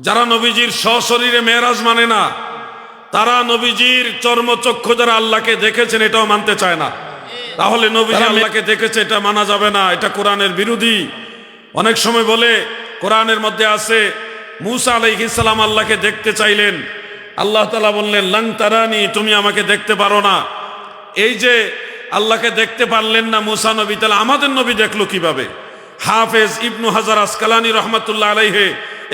যারা নবীজির সশরীরে মেয়েরাজ মানে না তারা নবীজির চর্মচক্ষু যারা আল্লাহকে দেখেছেন এটাও মানতে চায় না। তাহলে নবীজি আল্লাহকে দেখেছে এটা মানা যাবে না এটা কোরআনের বিরোধী। অনেক সময় বলে কোরআনের মধ্যে আছে মুসা আলাইহিসাল্লাম আল্লাহকে দেখতে চাইলেন। আল্লাহ তালা বললেন লং তারানি তুমি আমাকে দেখতে পারো না। এই যে আল্লাহকে দেখতে পারলেন না মুসা নবী তাহলে আমাদের নবী দেখল কীভাবে? হাফেজ ইবনু হাজার আসকালানি রহমতুল্লাহ আলাইহে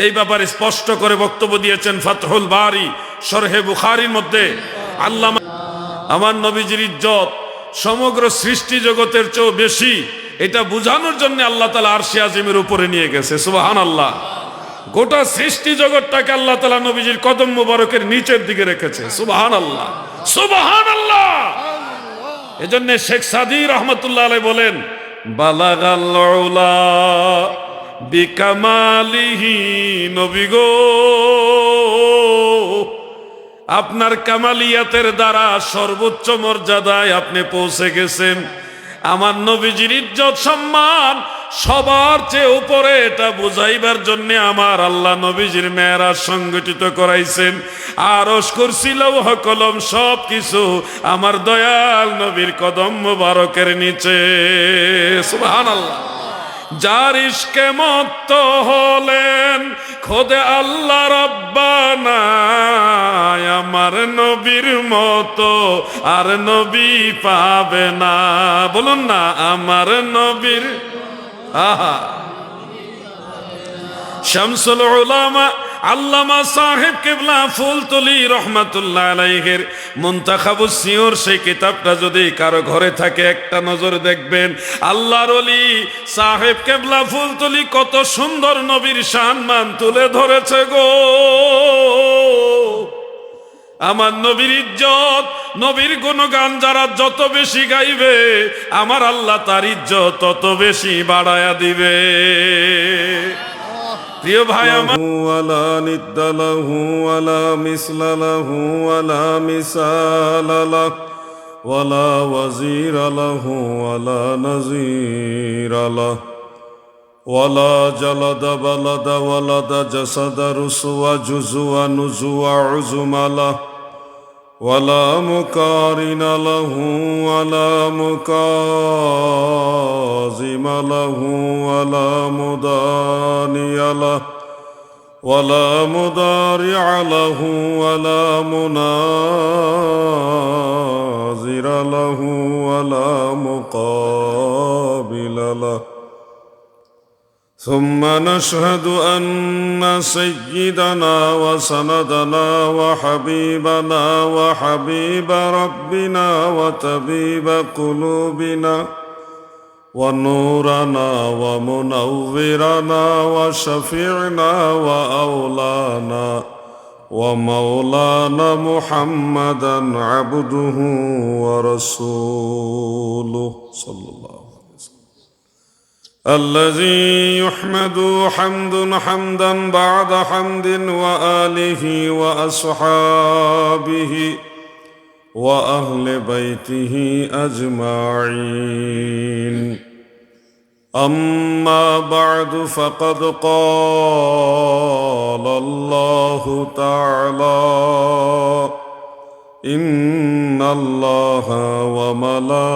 এই ব্যাপারে স্পষ্ট করে বক্তব্য দিয়েছেন ফাতহুল বারি সরহে বুখারির মধ্যে। আল্লাহ আমার নবীজির ইজ্জত সমগ্র সৃষ্টি জগতের চেয়েও বেশি। এটা বোঝানোর জন্য আল্লাহ তালা আরশি আজিমের উপরে নিয়ে গেছে সুবাহান আল্লাহ গোটা সৃষ্টি জগৎটাকে আল্লাহ তালা নবীজির কদম মুবারকের নিচের দিকে রেখেছে সুবাহান আল্লাহ সুবাহান আল্লাহ এজন্য শেখ সাদি রহমতুল্লাহ বলেন বালাগাল্লা বিকামালিহি নবী গো আপনার কামালিয়াতের দ্বারা সর্বোচ্চ মর্যাদায় আপনি পৌঁছে গেছেন। আমার নবীজির ইজ্জত, সম্মান, সবার চেয়ে উপরে এটা বুঝাইবার জন্য আমার আল্লাহ নবীজির মেয়েরা সংগঠিত করাইছেন। আর করছিল হকলম সব কিছু আমার দয়াল নবীর কদম মুবারকের নিচে। সুবহান আল্লাহ যার ইস্কে মত হলেন, খোদে আল্লাহ রব্বানা আমার নবীর মতো আর নবী পাবে না। বলুন না, আমার নবীর, আহা। শামসুল উলামা আল্লামা সাহেব কেবলা ফুলতলি রহমাতুল্লাহ আলাইহের মুন্তাখাবু সিওর সেই কিতাবটা যদি কারও ঘরে থাকে, একটা নজর দেখবেন, আল্লাহর অলি সাহেব কেবলা ফুলতলি কত সুন্দর নবীর সম্মান তুলে ধরেছে গো। আমার নবীর ইজ্জত, নবীর গুণগান যারা যত বেশি গাইবে, আমার আল্লাহ তার ইজ্জত তত বেশি বাড়ায়া দিবে। প্রিয় ভাই আমার ولا ند له ولا مثل له ولا مثال له ولا وزير له ولا نظير له ولا جلد بلد ولد جسد رسوى جزوى نزوى عزم له ولا مقارن له ولا مكاظم له ولا مضاني له ولا مضارع له ولا مناظر له ولا مقابل له ثم نشهد أن سيدنا وسندنا وحبيبنا وحبيب ربنا وتبيب قلوبنا ونورنا ومنورنا وشفيعنا وأولانا ومولانا محمدا عبده ورسوله. صلى الله عليه وسلم. الذي يحمد حمد حمدا بعد حمد وآله وأصحابه وأهل بيته أجمعين أما بعد فقد قال الله تعالى إن الله وملائكته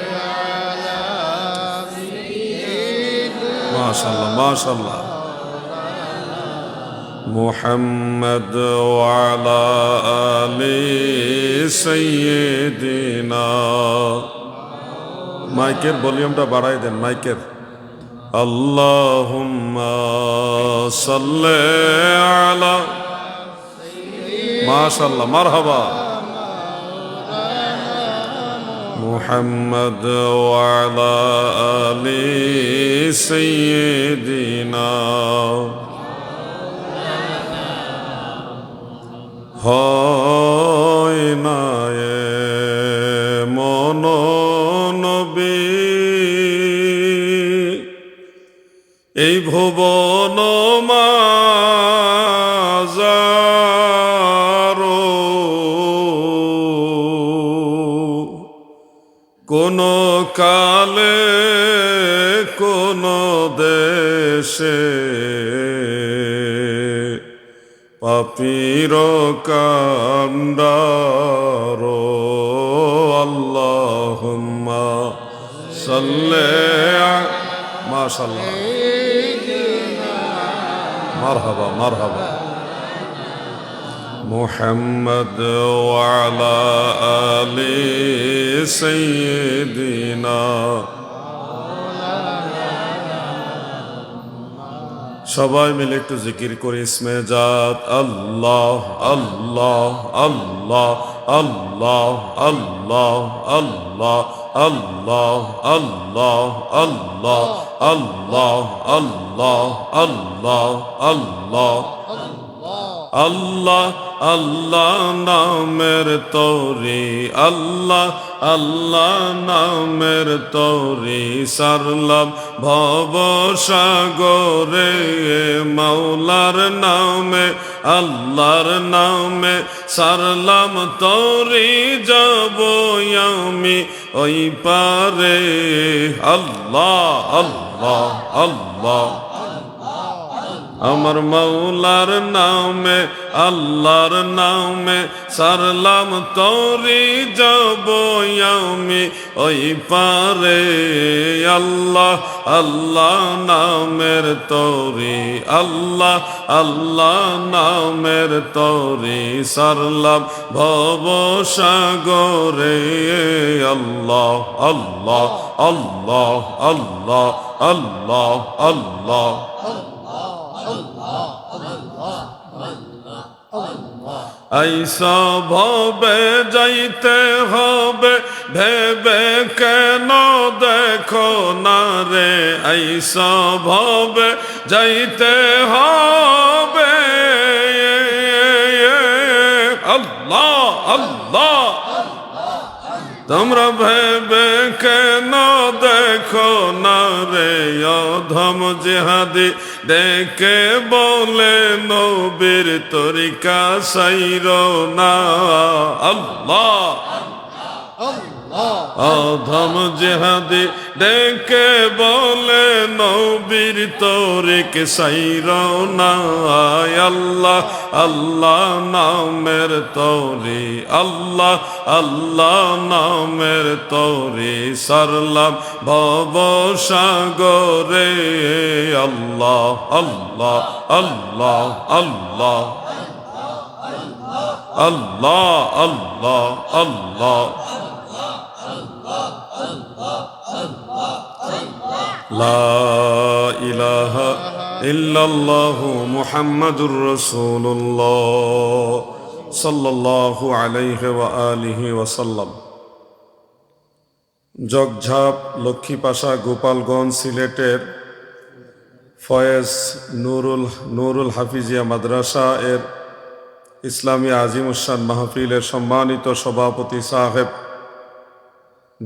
ما شاء الله ما شاء الله محمد وعلى آل سيدنا মাইকের ভলিউমটা বাড়াই দেন মাইকের اللهم صل على ما شاء الله مرحبا محمد وعلى آل سيدنا হয় না মন নবী এই ভুবন মাজা কালে কোন দেশে পাপির কান্ডার আল্লাহুম্মা সাল্লে মাশাল্লাহ মারহাবা মারহাবা। محمد وعلى آل سيدنا সবাই মিলে একটু জিকির করে ইসমে জাত আল্লাহ আল্লাহ আল্লাহ আল্লাহ আল্লাহ আল্লাহ আল্লাহ আল্লাহ আল্লাহ আল্লাহ আল্লাহ আল্লাহ আল্লাহ আল্লাহ আল্লাহ নামের তরি, আল্লাহ আল্লাহ নামের তরি সারলাম ভব সাগরে মৌলার নামে, আল্লাহর নামে সারলাম তরি যাব আমি ওই পারে। আল্লাহ আল্লাহ আল্লাহ। আমার মৌলার নামে, আল্লাহর নামে সারলাম তরি যাব আমি। ওই পারে আল্লাহ আল্লাহ নামের তরি, আল্লাহ আল্লাহ নামের তরি সারলাম ভব সাগরে। আল্লাহ আল্লাহ আল্লাহ আল্লাহ আল্লাহ আল্লাহ। আইসা ভবে যাইতে হবে ভেবে কেন দেখো না রে? আইসা ভবে যাইতে হবে। তোমরা ভেবে কেন দেখো না রে অধম জেহাদি দেখে বলে নবীর তরিকা সাইর না আল্লাহ অধম জেহাদি ডেকে বলে, নবীর তরিক সাইর না আল্লাহ আল্লাহ নামের তরি, আল্লাহ আল্লাহ নামের তরি সারলাম ভব সাগরে আল্লাহ আল্লাহ আল্লাহ আল্লাহ আল্লাহ আল্লাহ আল্লাহ لا إله إلا الله محمد رسول الله صلى الله عليه وآله وسلم জগঝাপ লক্ষ্মীপাশা গোপালগঞ্জ সিলেটের ফয়েজ নুরুল নুরুল হাফিজিয়া মাদ্রাসা এর ইসলামী আজিম উসান মাহফিলের সম্মানিত সভাপতি সাহেব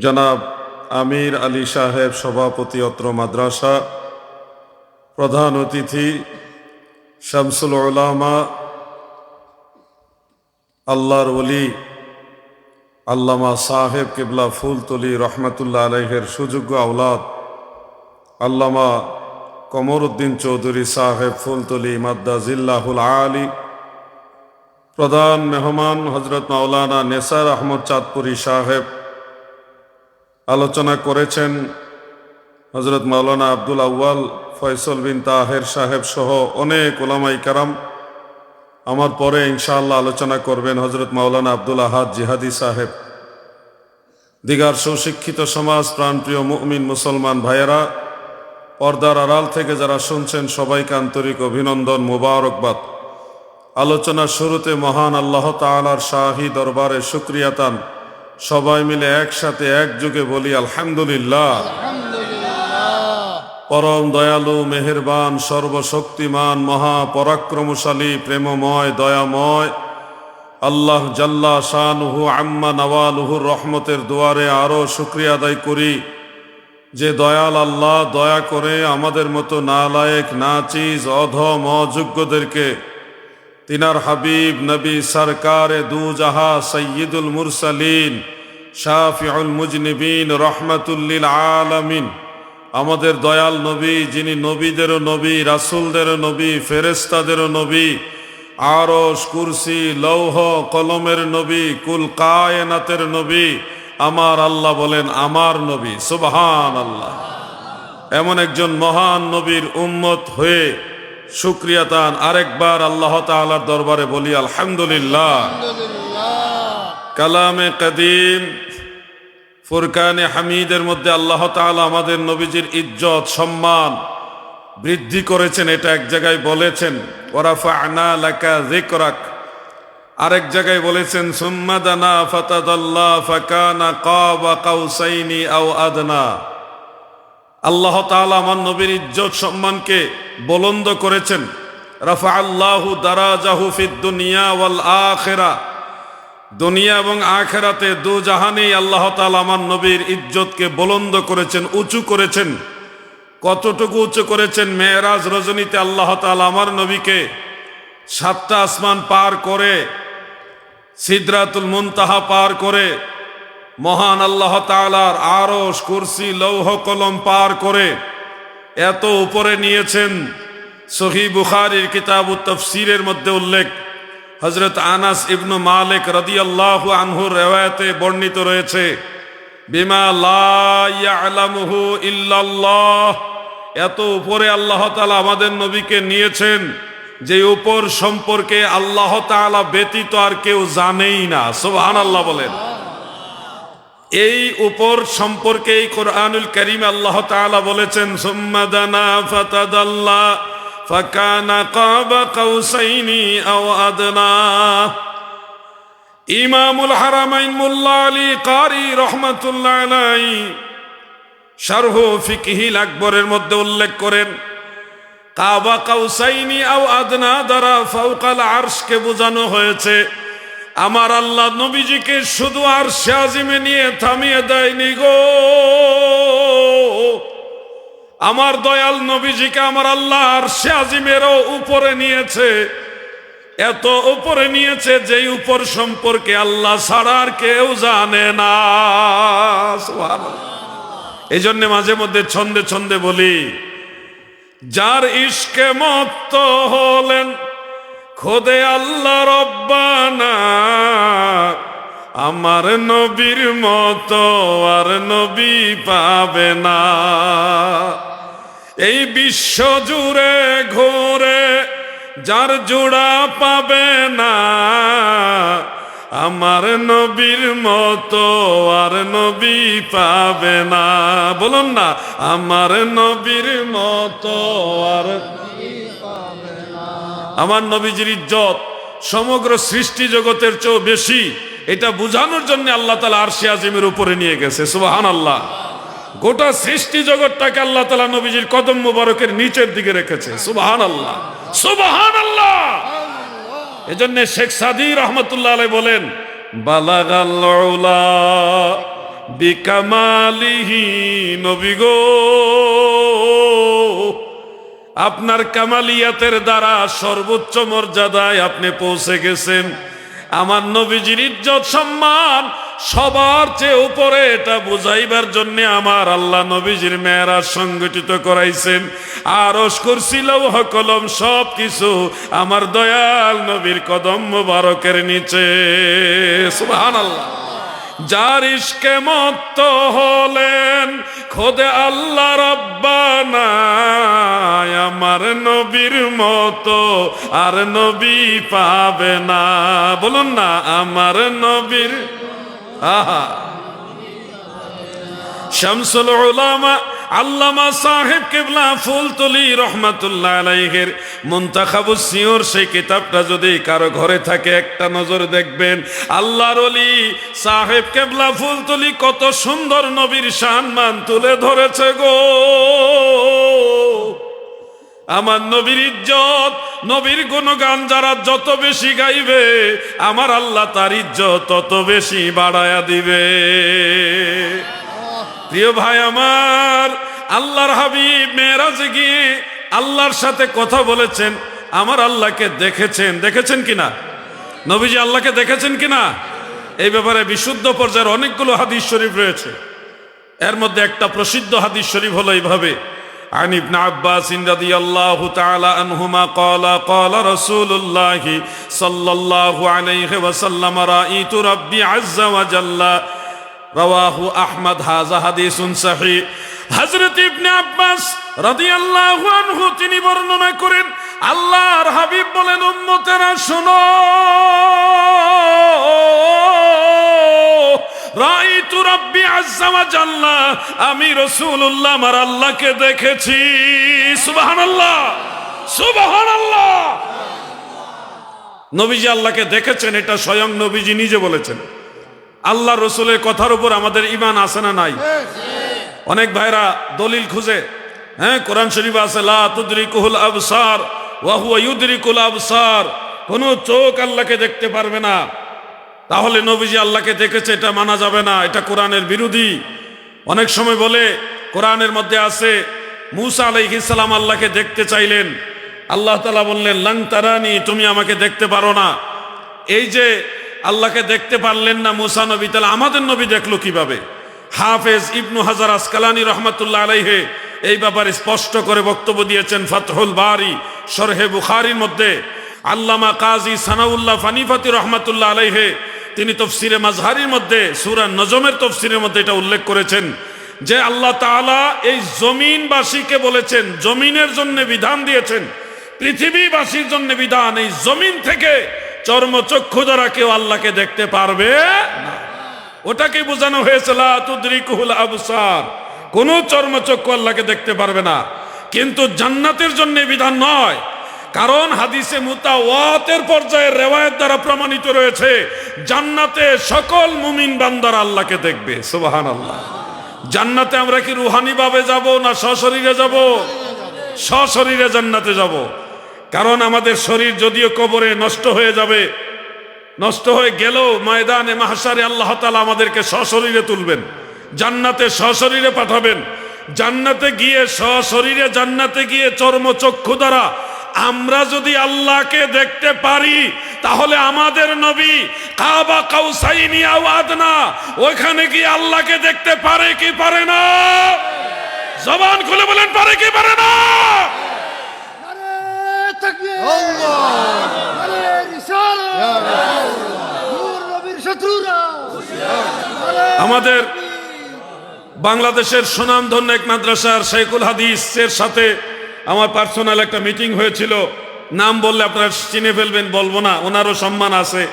জনাব আমির আলী সাহেব, সভাপতি অত্র মাদ্রাসা, প্রধান অতিথি শামসুল ওলামা আল্লাহর ওলি, আল্লামা সাহেব কিবলা ফুলতলি রহমতুল্লাহ আলহের সুযোগ্য আওলাদ, আল্লামা কমরউদ্দিন চৌধুরী সাহেব ফুলতলি মাদ্দা জিল্লাহুল আলী, প্রধান মেহমান হজরত মাওলানা নেসার আহমদ চাঁদপুরি সাহেব আলোচনা করেছেন হজরত মাওলানা আব্দুল আউয়াল ফয়সল বিন তাহের সাহেব সহ অনেক ওলামাই কারাম। আমার পরে ইনশাআল্লাহ আলোচনা করবেন হজরত মাওলানা আব্দুল আহাদ জিহাদি সাহেব। দিগার সুশিক্ষিত সমাজ, প্রাণপ্রিয় মুমিন মুসলমান ভাইয়েরা, পর্দার আড়াল থেকে যারা শুনছেন, সবাইকে আন্তরিক অভিনন্দন মোবারকবাদ। আলোচনার শুরুতে মহান আল্লাহ তাআলার শাহী দরবারে শুক্রিয়াতান সবাই মিলে একসাথে একযোগে বলি আলহামদুলিল্লাহ। পরম দয়ালু মেহেরবান সর্বশক্তিমান মহা পরাক্রমশালী প্রেমময় দয়াময়। আল্লাহ জাল্লা শাহনুহু আম্মা নওয়ালুহুর রহমতের দুয়ারে আরও শুক্রিয়া আদায় করি। যে দয়াল আল্লাহ দয়া করে আমাদের মতো নালায়েক নাচিজ অধম অযোগ্যদেরকে তিনার হাবিব নবী সরকারে দু জাহা সৈয়দুল মুরসালিন, শাফিউল মুজনিবিন রহমাতুল্লিল আলামিন। আমাদের দয়াল নবী, যিনি নবীদেরও নবী, রাসুলদেরও নবী ফেরেস্তাদেরও নবী আরস কুরসি, লৌহ, কলমের নবী, কুল কায়নাতের নবী, আমার আল্লাহ বলেন আমার নবী সুবহান আল্লাহ এমন একজন মহান নবীর উম্মত হয়ে শুক্রিয়া তান আরেকবার আল্লাহ তাআলার দরবারে বলি আলহামদুলিল্লাহ। কালামে কদিম ফুরকানে হামিদের মধ্যে আল্লাহ তাআলা আমাদের নবীজির ইজ্জত সম্মান বৃদ্ধি করেছেন এটা এক জায়গায় বলেছেন। ওরাফা আনা লাকা যিকরাক। আরেক জায়গায় বলেছেন সুম্মাদানা ফাতাদাল্লাহ ফাকানা কাবা কাউসাইনি আও আদনা। আল্লাহ তাআলা আমার নবীর ইজ্জত সম্মানকে বলন্দ করেছেন। রাফা আল্লাহু দারাজাহু ফিদ দুনিয়া ওয়াল আখেরা। দুনিয়া এবং আখেরাতে দু জাহানেই আল্লাহ তাআলা আমার নবীর ইজ্জতকে বলন্দ করেছেন, উঁচু করেছেন। কতটুকু উঁচু করেছেন মেয়েরাজ রজনীতে আল্লাহ তাআলা আমার নবীকে সাতটা আসমান পার করে, সিদরাতুল মুনতাহা পার করে, মহান আল্লাহ তাআলার আরশ, কুরসি, লৌহ, কলম পার করে এত উপরে নিয়েছেন সহি বুখারির কিতাব তফসিরের মধ্যে উল্লেখ। হজরত আনাস ইবনু মালিক রদি আল্লাহ আনহুর রেওয়ায়তে বর্ণিত রয়েছে, বিমা লা ইয়ালামুহু ইল্লাল্লাহ। এত উপরে আল্লাহ তাআলা আমাদের নবীকে নিয়েছেন, যে উপর সম্পর্কে আল্লাহ তাআলা ব্যতীত আর কেউ জানেই না। সোহান আল্লাহ বলেন। এই উপর সম্পর্কে কোরআনুল করিম আল্লাহ বলেছেন আও আদনা। ইমামুল হারামাইন আলী কারি শারহ আকবরের মধ্যে উল্লেখ করেন, কাবা কাউসাইনি আও আদনা দ্বারা ফাউকাল আরশকে বোঝানো হয়েছে আমার আল্লাহ নবীজিকে শুধু আর শাজিমে নিয়ে থামিয়ে দেয়নি গো। আমার দয়াল নবীজিকে আমার আল্লাহ আর শাজিমেরও উপরে নিয়েছে। এত উপরে নিয়েছে যেই উপর সম্পর্কে আল্লাহ ছাড়া আর কেউ জানে না। এই জন্য মাঝে মধ্যে ছন্দে ছন্দে বলি, যার ইস্কে মত হলেন খোদে আল্লাহ রব্বানা, আমার নবীর মতো আর নবী পাবে না। এই বিশ্ব জুড়ে ঘোরে যার জোড়া পাবে না, আমার নবীর মতো আর নবী পাবে না। বলুন না, আমার নবীর মতো আর আমার নবীজির ইজ্জত, সমগ্র সৃষ্টি জগতের চেয়েও বেশি, এটা বোঝানোর জন্য আল্লাহ তালা আরশি আজিমের উপরে নিয়ে গেছে সুবাহান আল্লাহ গোটা সৃষ্টি জগৎটাকে আল্লাহ তালা নবীজির কদম মুবারকের নিচের দিকে রেখেছে সুবাহান আল্লাহ সুবাহান আল্লাহ এজন্য শেখ সাদি রহমতুল্লাহ আলাই বলেন বালাগাল্লা নবী গো। আপনার কামালিয়াতের দ্বারা সর্বোচ্চ মর্যাদায় আপনি পৌঁছে গেছেন। আমার নবীজির ইজ্জত, সম্মান, সবার চেয়ে উপরে এটা বুঝাইবার জন্য আমার আল্লাহ নবীজির মেয়েরা সংগঠিত করাইছেন। আর করছিল কলম সব কিছু আমার দয়াল নবীর কদম মুবারকের নিচে। সুবহান আল্লাহ যার ইশকে মত হলেন, খোদে আল্লাহ রব্বানা আমার নবীর মতো আর নবী পাবে না। বলুন না, আমার নবীর, আহা। শামসুল উলামা আল্লামা সাহেব কেবলা ফুলতলি রহমাতুল্লাহ আলাইহের মুন্তাখাবুস সিওর সেই কিতাবটা যদি কারও ঘরে থাকে একটা নজর দেখবেন। আল্লাহর অলি সাহেব কেবলা ফুলতলি কত সুন্দর নবীর সম্মান তুলে ধরেছে গো। আমার নবীর ইজ্জত, নবীর গুণগান যারা যত বেশি গাইবে, আমার আল্লাহ তার ইজ্জত তত বেশি বাড়ায়া দিবে। প্রিয় ভাই আমার আল্লাহর হাবিব মেয়েরাজে গিয়ে আল্লাহর সাথে কথা বলেছেন আমার আল্লাহকে দেখেছেন দেখেছেন কিনা নবীজি আল্লাহকে দেখেছেন কিনা এই ব্যাপারে বিশুদ্ধ পর্যায়ের অনেকগুলো হাদিস শরীফ রয়েছে এর মধ্যে একটা প্রসিদ্ধ হাদিস শরীফ হলো এইভাবে عن ابن عباس رضي الله تعالى عنهما قال قال رسول الله صلى الله عليه وسلم رأيت ربي عز وجل রওয়াহু আহমদ হাজা হাদিসুন সাহি হজরত ইবনে আব্বাস রাদিয়াল্লাহু আনহু, তিনি বর্ণনা করেন, আল্লাহর হাবিব বলেন, উম্মতেরা, শোনো, রাইতু রাব্বি আজ্জা ওয়া জাল্লা, আমি রাসূলুল্লাহ, আমার আল্লাহকে দেখেছি। সুবহানাল্লাহ সুবহানাল্লাহ। নবীজি আল্লাহকে দেখেছেন, এটা স্বয়ং নবীজি নিজে বলেছেন। আল্লাহ রসুলের কথার উপর আমাদের ইমান আছে না নাই? অনেক ভাইরা দলিল খুঁজে হ্যাঁ কোরআন শরীফ আছে, লা তুদরিকুহুল আবসার আবসার কোন চোখ আল্লাহকে দেখতে পারবে না। তাহলে নবীজি আল্লাহকে দেখেছে, এটা মানা যাবে না, এটা কোরআনের বিরোধী। অনেক সময় বলে, কোরআনের মধ্যে আছে, মুসা আলাইহিস সালাম আল্লাহকে দেখতে চাইলেন। আল্লাহ তাআলা বললেন, লং তারানি, তুমি আমাকে দেখতে পারো না। এই যে আল্লাহকে দেখতে পারলেন না মুসা নবী, তাহলে আমাদের নবী দেখল কীভাবে? হাফেজ ইবনু হাজার আসকালানি রহমতুল্লাহ আলাইহে এই ব্যাপারে স্পষ্ট করে বক্তব্য দিয়েছেন ফাতহুল বারি, শরহে বুখারির মধ্যে। আল্লামা কাজী সানাউল্লাহ ফানিফাতি রহমতুল্লাহ আলাইহে তিনি তফসিরে মাজহারির মধ্যে, সুরা নজমের তফসিরের মধ্যে এটা উল্লেখ করেছেন যে আল্লাহ তাআলা এই জমিনবাসীকে বলেছেন, জমিনের জন্য বিধান দিয়েছেন, পৃথিবীবাসীর জন্য বিধান, এই জমিন থেকে চর্মচক্ষু দ্বারা কেউ আল্লাহকে দেখতে পারবে? ওটাকে বোঝানো হয়েছিল তুদ্রিকুহুল আবসার। কোন চর্মচক্ষু আল্লাহকে দেখতে পারবে না। কিন্তু জান্নাতের জন্য বিধান নয়। কারণ হাদিসে মুতাওয়াতের পর্যায়ে রেওয়ায়ত দ্বারা প্রমাণিত রয়েছে, জান্নাতে সকল মুমিন বান্দার আল্লাহকে দেখবে। সুবাহান আল্লাহ জান্নাতে আমরা কি রুহানি ভাবে যাব না সশরীরে যাব? সশরীরে জান্নাতে যাব। কারণ আমাদের শরীর যদিও কবরে নষ্ট হয়ে যাবে, নষ্ট হয়ে গেলেও ময়দানে মাহসারে আল্লাহ তালা আমাদেরকে সশরীরে তুলবেন, জান্নাতে সশরীরে পাঠাবেন। জান্নাতে গিয়ে, সশরীরে জান্নাতে গিয়ে চর্মচক্ষু দ্বারা আমরা যদি আল্লাহকে দেখতে পারি, তাহলে আমাদের নবী কাবা কাউসাইনি আওয়াদনা ওইখানে গিয়ে আল্লাহকে দেখতে পারে কি পারে না? জবান খুলে বলেন, পারে কি পারে না? নূর নবীর শত্রুরা। নারে আমাদের বাংলাদেশের সুনামধন্য এক মাদ্রাসার শেখুল হাদিসের সাথে আমার পার্সোনাল একটা মিটিং হয়েছিল। নাম বললে আপনারা চিনে ফেলবেন বলব না। ওনারও সম্মান আছে।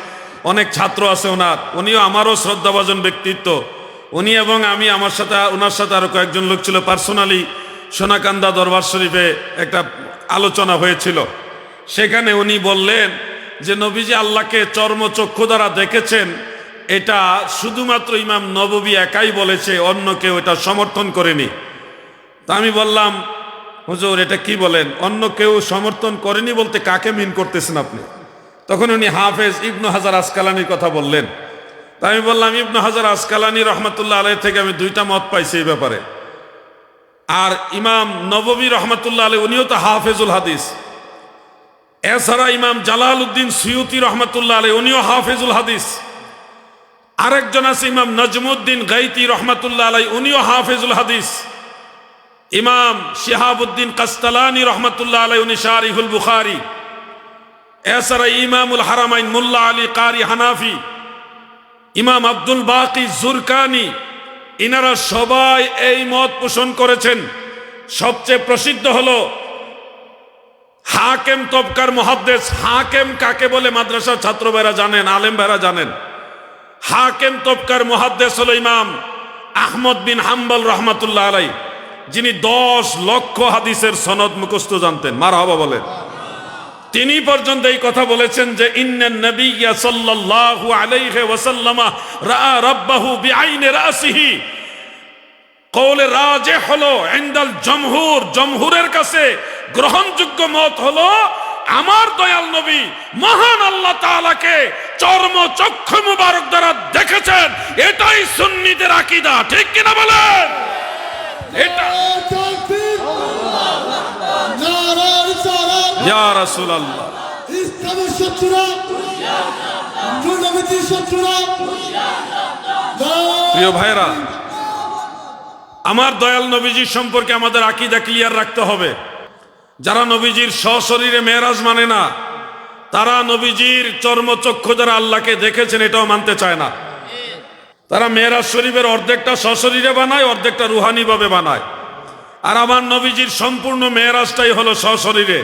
অনেক ছাত্র আছে ওনার। উনিও আমারও শ্রদ্ধাভাজন ব্যক্তিত্ব। উনি এবং আমি আমার সাথে ওনার সাথে আরও কয়েকজন লোক ছিল। পার্সোনালি সোনাকান্দা দরবার শরীফে একটা আলোচনা হয়েছিল। সেখানে উনি বললেন যে, নবীজি আল্লাহকে চর্মচক্ষু দ্বারা দেখেছেন। এটা শুধুমাত্র ইমাম নববী একাই বলেছে, অন্য কেউ এটা সমর্থন করেনি। তা আমি বললাম, হুজুর, এটা কি বলেন? অন্য কেউ সমর্থন করেনি বলতে কাকে মিন করতেছেন আপনি? তখন উনি হাফেজ ইবনু হাজার আসকালানির কথা বললেন। তা আমি বললাম, ইবনু হাজার আসকালানি রহমতুল্লাহ আলাই থেকে আমি দুইটা মত পাইছি এই ব্যাপারে। আর ইমাম নববী রহমতুল্লাহ আলী উনিও তো হাফেজুল হাদিস। এছাড়া ইমাম জালাল উদ্দিন সুয়ুতি রহমতুল্লাহ আলী উনিও হাফেজুল হাদিস। আরেকজন আছে ইমাম নজমুদ্দিন গাইতি রহমতুল্লাহ আলাই উনিও হাফেজুল হাদিস। ইমাম শিহাবুদ্দিন কাস্তালানি রহমতুল্লাহ আলাই উনি শারিহুল বুখারি। এছাড়া ইমামুল হারামাইন মুল্লা আলী কারি হানাফি। ইমাম আব্দুল বাকি জুরকানি ইনারা সবাই এই মত পোষণ করেছেন। সবচেয়ে প্রসিদ্ধ হলো হাকেম তবকার মহাদ্দেশ হাকেম কাকে বলে মাদ্রাসার ছাত্র ভাইরা জানেন, আলেম ভাইরা জানেন? হাকেম তবকার মহাদ্দেশ হলো ইমাম আহমদ বিন হাম্বল রহমাতুল্লাহ আলাই যিনি দশ লক্ষ হাদিসের সনদ মুখস্থ জানতেন। মার হবা বলেন। তিনি পর্যন্ত এই কথা বলেছেন যে ইন্নান রাসিহি। জমহুরের কাছে গ্রহণযোগ্য মত হলো আমার দয়াল নবী মহান আল্লাহ তাআলাকে চর্ম চক্ষু মুবারক দ্বারা দেখেছেন। এটাই সুন্নিদের আকীদা, ঠিক কিনা বলেন? এটা ইয়া রাসূলুল্লাহ। ইসলামের শত্রুরা দুর্নীতির শত্রুরা প্রিয় ভাইরা আমার দয়াল নবীজির সম্পর্কে আমাদের আকীদা ক্লিয়ার রাখতে হবে। যারা নবীজির সশরীরে মেয়েরাজ মানে না তারা নবীজির চর্মচক্ষু যারা আল্লাহকে দেখেছেন এটাও মানতে চায় না। তারা মেয়েরাজ শরীফের অর্ধেকটা সশরীরে বানায় অর্ধেকটা রুহানি ভাবে বানায়। আর আমার নবীজির সম্পূর্ণ মেয়েরাজটাই হলো সশরীরে।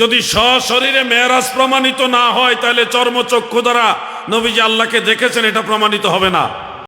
যদি সশরীরে মেয়েরাজ প্রমাণিত না হয়, তাহলে চর্মচক্ষু দ্বারা নবীজি আল্লাহকে দেখেছেন, এটা প্রমাণিত হবে না।